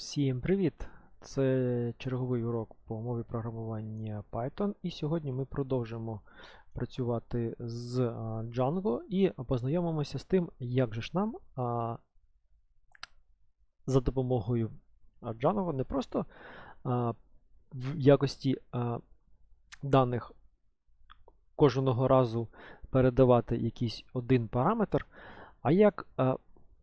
Всім привіт! Це черговий урок по мові програмування Python, і сьогодні ми продовжимо працювати з Django і познайомимося з тим, як же ж нам а, за допомогою Django не просто а, в якості а, даних кожного разу передавати якийсь один параметр, а як а,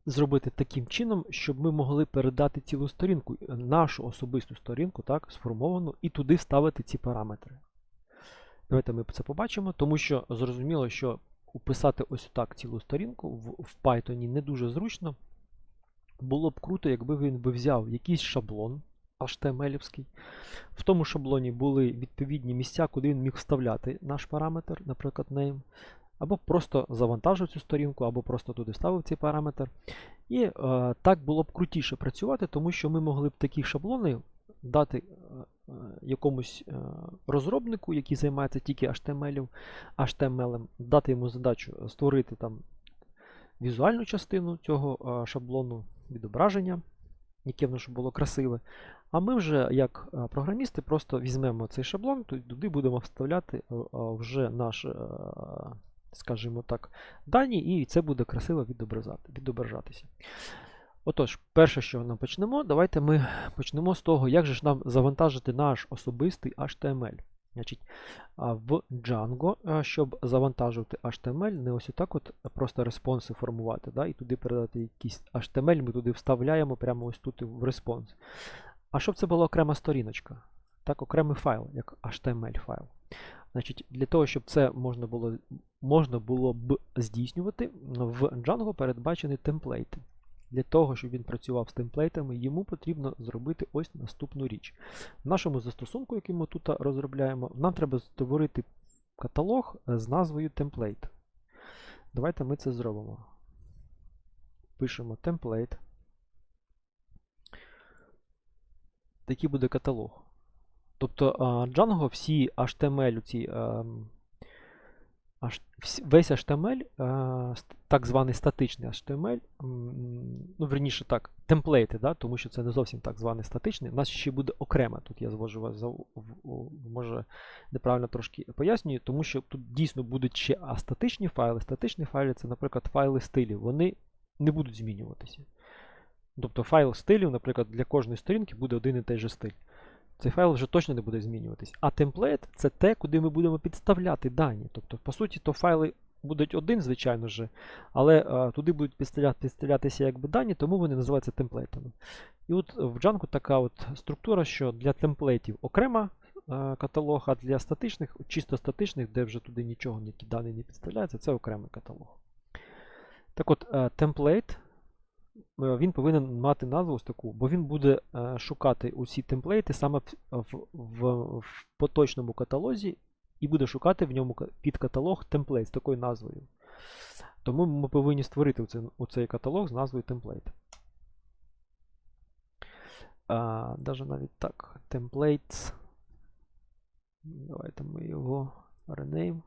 зробити таким чином, щоб ми могли передати цілу сторінку, е, нашу особисту сторінку, так, сформовану, і туди вставити ці параметри. Давайте ми це побачимо, тому що зрозуміло, що уписати ось так цілу сторінку в, в Python не дуже зручно. Було б круто, якби він би взяв якийсь шаблон HTML-івський. В тому шаблоні були відповідні місця, куди він міг вставляти наш параметр, наприклад, name. Або просто завантажив цю сторінку, або просто туди вставив цей параметр. І е, так було б крутіше працювати, тому що ми могли б такі шаблони дати е, е, якомусь е, розробнику, який займається тільки HTML, HTML, дати йому задачу створити там візуальну частину цього е, шаблону, відображення, яке воно щоб було красиве. А ми вже, як е, програмісти, просто візьмемо цей шаблон, туди будемо вставляти е, вже наш. Скажімо так, дані, і це буде красиво відображатися. Отож, перше, що нам почнемо, давайте ми почнемо з того, як же ж нам завантажити наш особистий HTML. Значить, В Django, щоб завантажувати HTML, не ось отак от просто респонси формувати, да, і туди передати якийсь HTML, ми туди вставляємо прямо ось тут в респонс. А щоб це була окрема сторіночка, так, окремий файл, як HTML файл. Значить, Для того, щоб це можна було можна було б здійснювати, в Django передбачені темплейти. Для того, щоб він працював з темплейтами, йому потрібно зробити ось наступну річ. В нашому застосунку, який ми тут розробляємо, нам треба створити каталог з назвою темплейт. Давайте ми це зробимо. Пишемо темплейт. Такий буде каталог. Тобто Django всі HTML, ці, весь HTML, так званий статичний HTML, ну, верніше так, темплейти, да, тому що це не зовсім так званий статичний. У нас ще буде окремо, тут я звожу вас, може неправильно трошки пояснюю, тому що тут дійсно будуть ще астатичні файли. Статичні файли це, наприклад, файли стилів, вони не будуть змінюватися. Тобто файл стилів, наприклад, для кожної сторінки буде один і той же стиль. Цей файл вже точно не буде змінюватись. А темплейт це те, куди ми будемо підставляти дані. Тобто, по суті, то файли будуть один, звичайно ж, але а, туди будуть підставляти, підставлятися якби дані, тому вони називаються темплейтами. І от в Django така от структура, що для темплейтів окрема а, каталог, а для статичних, чисто статичних, де вже туди нічого, ніякі дані не підставляються, це окремий каталог. Так от, темплейт він повинен мати назву ось таку, бо він буде е, шукати усі темплейти саме в, в, в поточному каталозі і буде шукати в ньому під каталог темплейт з такою назвою. Тому ми повинні створити оцей каталог з назвою темплейт. А, Даже навіть так, templates. Давайте ми його rename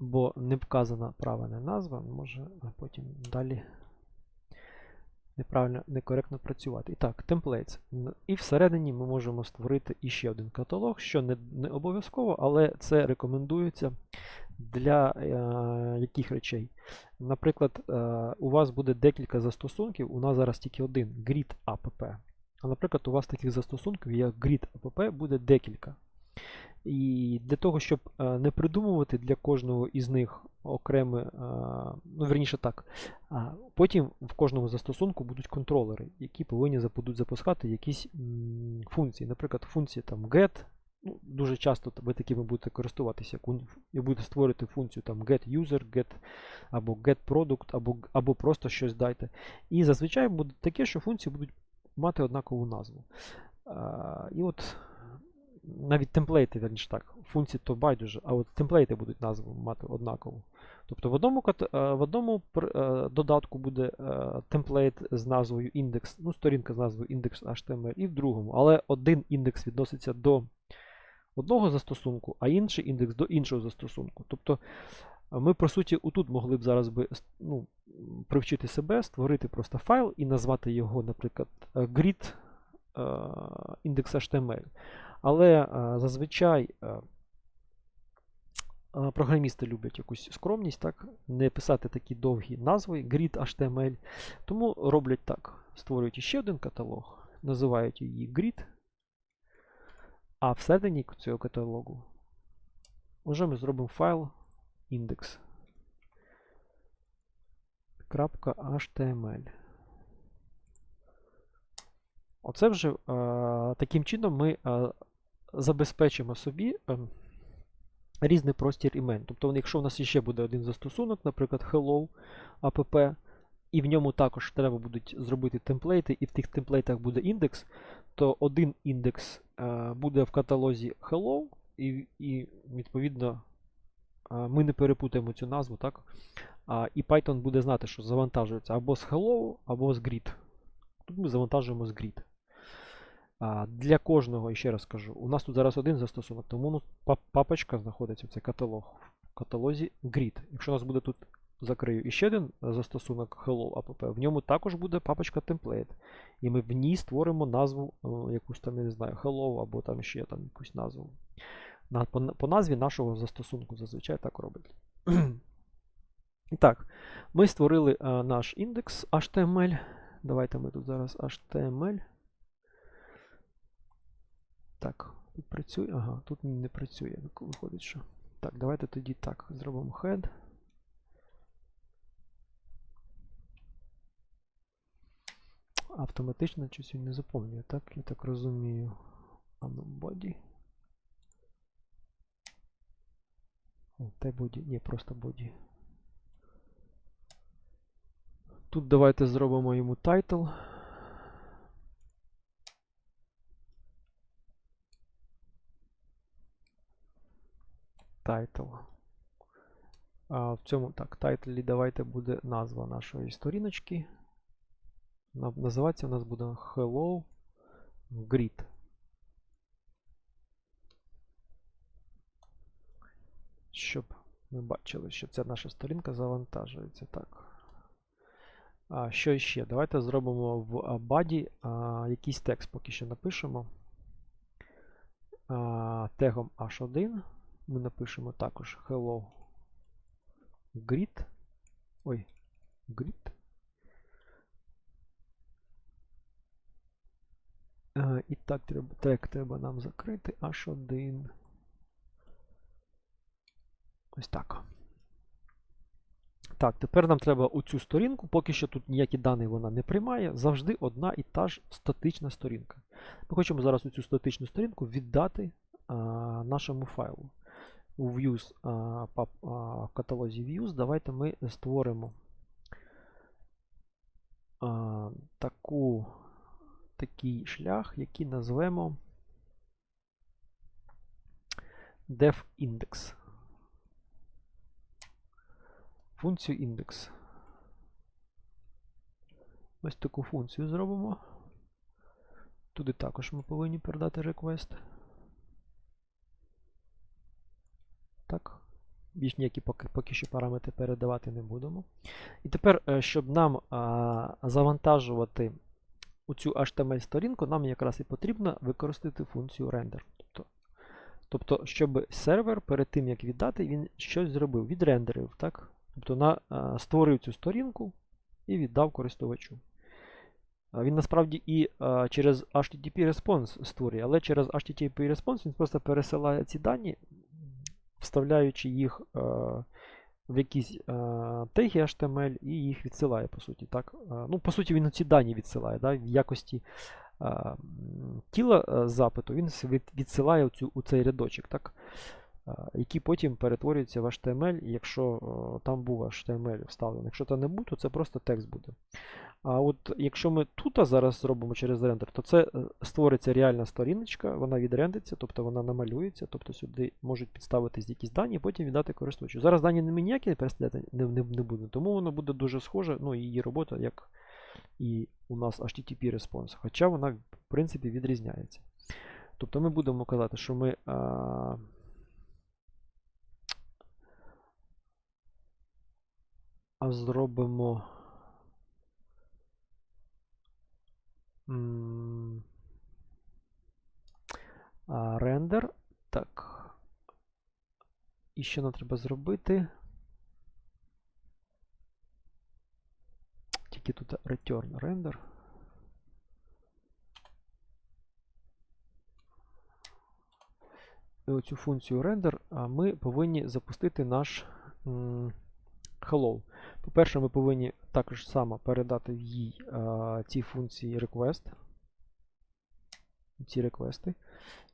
бо не вказана правильна назва, може потім далі неправильно, некоректно працювати. І так, templates. І всередині ми можемо створити іще один каталог, що не не обов'язково, але це рекомендується для е, яких речей. Наприклад, е, у вас буде декілька застосунків, у нас зараз тільки один grid app. А наприклад, у вас таких застосунків, як grid app, буде декілька. І для того, щоб е, не придумувати для кожного із них окреме, е, ну, верніше так, потім в кожному застосунку будуть контролери, які повинні запускати якісь функції. Наприклад, функція там get. Ну, Дуже часто ви такими будете користуватися, і будете створити функцію там getUser, get або getProduct, або або просто щось дайте. І зазвичай буде таке, що функції будуть мати однакову назву. І от навіть темплейти, верніше так, функції то байдуже, а от темплейти будуть назву мати однакову. Тобто в одному е, в одному е, додатку буде е, темплейт з назвою індекс, ну, сторінка з назвою index.html, і в другому, але один індекс відноситься до одного застосунку, а інший індекс до іншого застосунку. Тобто Ми, по суті, отут могли б зараз би ну, привчити себе, створити просто файл і назвати його, наприклад, grid е, index.html. Але е, зазвичай е, програмісти люблять якусь скромність, так? не писати такі довгі назви, grid.html. Тому роблять так: створюють іще один каталог, називають її grid, а всередині цього каталогу вже ми зробимо файл index. Оце вже е, таким чином ми е, забезпечимо собі е, різний простір імен. Тобто, якщо у нас ще буде один застосунок, наприклад, hello app, і в ньому також треба будуть зробити темплейти, і в тих темплейтах буде індекс, то один індекс е, буде в каталозі hello, і, і відповідно ми не перепутаємо цю назву, так? А, і Python буде знати, що завантажується або з hello, або з grid. Тут ми завантажуємо з grid. Для кожного, ще раз кажу, у нас тут зараз один застосунок, тому ну, папочка знаходиться, це каталог в каталозі grid. Якщо у нас буде тут, закрию іще один застосунок hello app, в ньому також буде папочка template. І ми в ній створимо назву е, якусь там, я не знаю, hello або там ще там якусь назву. На, по, назві нашого застосунку зазвичай так роблять. І так, ми створили е, наш індекс HTML. Давайте ми тут зараз HTML. Так, тут працює. Ага, тут не працює. Виходить, що. Так, давайте тоді так. Зробимо head. Автоматично щось він не заповнює, так? Я так розумію. Ну, body. О, те body. Ні, просто body. Тут давайте зробимо йому title. Title. В цьому так, тайтлі давайте буде назва нашої сторіночки. Називатися у нас буде Hello Grid. Щоб ми бачили, що ця наша сторінка завантажується. Так. А, що ще? Давайте зробимо в а, якийсь текст поки що напишемо. А, тегом h1 ми напишемо також hello grid. Ой, grid. А, і так, треба, тег треба нам закрити h1. Ось так. Так, тепер нам треба у цю сторінку, поки що тут ніякі дані вона не приймає, завжди одна і та ж статична сторінка. Ми хочемо зараз у цю статичну сторінку віддати а, нашому файлу. У views, в каталозі views давайте ми створимо таку, такий шлях, який назвемо dev-index. Функцію індекс. Ось таку функцію зробимо. Туди також ми повинні передати request. Так. Більш ніякі поки, поки що параметри передавати не будемо. І тепер, е, щоб нам а, завантажувати цю HTML-сторінку, нам якраз і потрібно використати функцію render. Тобто, тобто, щоб сервер перед тим, як віддати, він щось зробив, відрендерив. так? Тобто на, а, створив цю сторінку і віддав користувачу. А Він насправді і а, через HTTP response створює, але через HTTP response він просто пересилає ці дані, вставляючи їх а, в якісь а, теги HTML і їх відсилає, по суті. Так? А, ну, По суті, він ці дані відсилає. Да? В якості м, тіла а, запиту він від- відсилає цю, у цей рядочок. Так? а, Який потім перетворюється в HTML, якщо о, там був HTML вставлений. Якщо там не був, то це просто текст буде. А от якщо ми тут зараз зробимо через рендер, то це е, створиться реальна сторіночка, вона відрендиться, тобто вона намалюється, тобто сюди можуть підставитись якісь дані, потім віддати користувачу. Зараз дані ми ніякі переставляти не, не, не буде, тому воно буде дуже схоже, ну і її робота, як і у нас HTTP response, хоча вона, в принципі, відрізняється. Тобто ми будемо казати, що ми. А, зробимо. м, а, Рендер. Так. І що нам треба зробити? Тільки тут return render. І оцю функцію render ми повинні запустити наш hello. По-перше, ми повинні також само передати їй а, ці функції request. Ці реквести.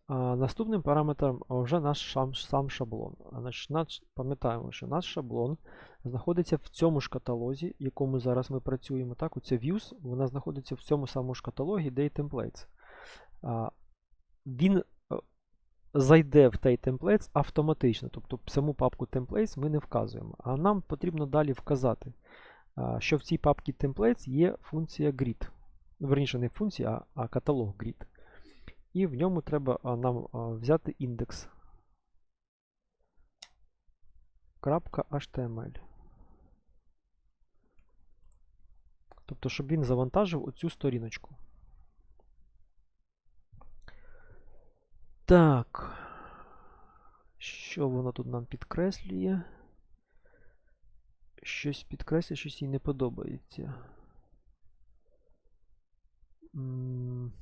А, наступним параметром вже наш сам, сам шаблон. Значить, наш, пам'ятаємо, що наш шаблон знаходиться в цьому ж каталозі, в якому зараз ми працюємо. Так, Оце views, вона знаходиться в цьому самому ж каталогі Day Templates. А, він е, зайде в той templates автоматично. Тобто саму папку templates ми не вказуємо. А нам потрібно далі вказати, що в цій папці templates є функція grid. Верніше, не функція, а, каталог grid. І в ньому треба нам взяти індекс. .html. Тобто, щоб він завантажив оцю сторіночку. Так. Що воно тут нам підкреслює? Щось підкреслює, щось їй не подобається.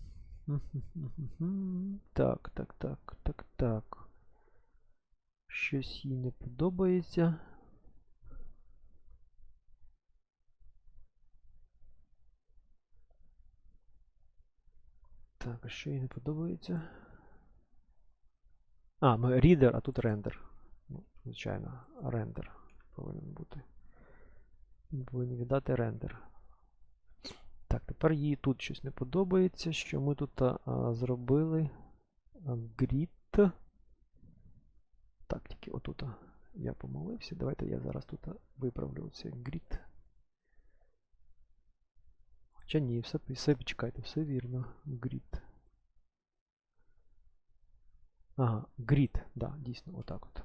Так, так, так, так, так. Щось їй не подобається. Так, а що їй не подобається? А, ми reader, а тут render. Ну, звичайно, render повинен бути. Ми повинні віддати render. Так, тепер їй тут щось не подобається, що ми тут а, зробили grid. Так, тільки отут я помилився. Давайте я зараз тут виправлю цей grid. Хоча ні, все, все чекайте, все вірно. Grid. Ага, grid, да, дійсно, отак от.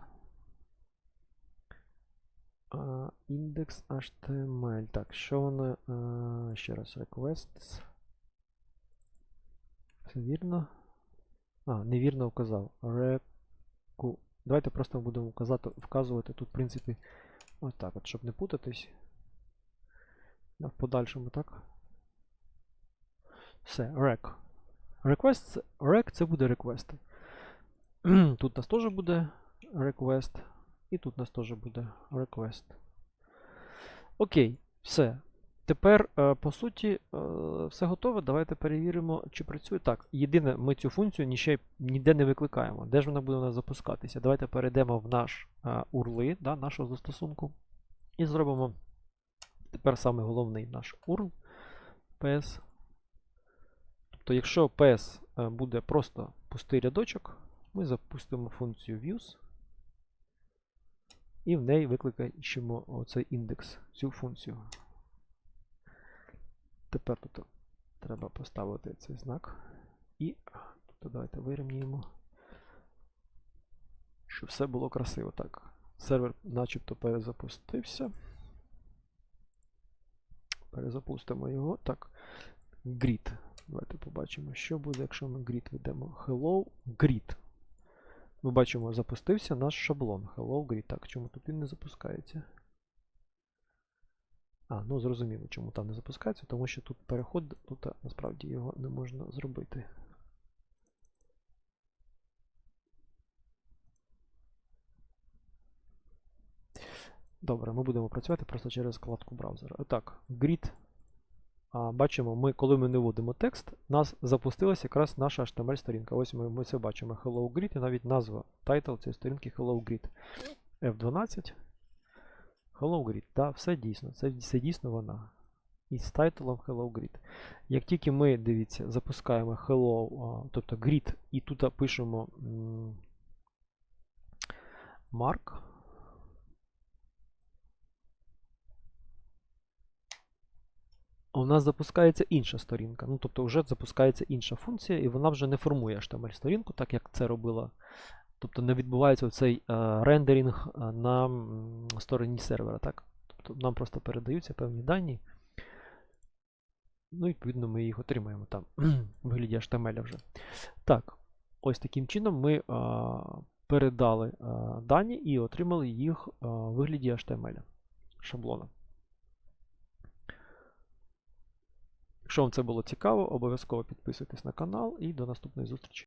А, Index HTML. Так, що воно. а, Ще раз requests. Все вірно. А, невірно вказав. Reku. Давайте просто будемо вказати, вказувати тут, в принципі, отак от, щоб не путатись. В подальшому, так. Все, rec. Request, rec це буде реквести. Тут у нас теж буде request. І тут у нас теж буде request. Окей, все. Тепер, е, по суті, е, все готове. Давайте перевіримо, чи працює. Так, єдине, ми цю функцію ніще, ніде не викликаємо. Де ж вона буде у нас запускатися? Давайте перейдемо в наш е, URL да, нашого застосунку. І зробимо тепер саме головний наш URL PS. Тобто, якщо PS буде просто пустий рядочок, ми запустимо функцію views. І в неї викликаємо оцей індекс, цю функцію. Тепер тут треба поставити цей знак. І тут давайте вирівнюємо, щоб все було красиво. Так, сервер начебто перезапустився. Перезапустимо його. Так, grid. Давайте побачимо, що буде, якщо ми grid ведемо. Hello grid. Ми бачимо, запустився наш шаблон. Hello Grid. Так, чому тут він не запускається? А, ну зрозуміло, чому там не запускається, тому що тут переход, тут насправді його не можна зробити. Добре, ми будемо працювати просто через вкладку браузера. Так, grid. Бачимо, ми, коли ми не вводимо текст, у нас запустилася якраз наша HTML-сторінка. Ось ми, ми це бачимо Hello Grid і навіть назва title цієї сторінки Hello Grid. F12. Hello Grid. Да, все дійсно. Це, це дійсно вона. І з тайтлом Hello Grid. Як тільки ми, дивіться, запускаємо Hello, тобто Grid, і тут пишемо Mark. У нас запускається інша сторінка. Ну, тобто вже запускається інша функція, і вона вже не формує HTML-сторінку, так як це робила. Тобто не відбувається цей е, рендеринг е, на стороні сервера. так? Тобто нам просто передаються певні дані. Ну, відповідно, ми їх отримаємо там в вигляді HTML вже. Так, ось таким чином ми а, передали а, дані і отримали їх в вигляді HTML шаблона. Якщо вам це було цікаво, обов'язково підписуйтесь на канал і до наступної зустрічі.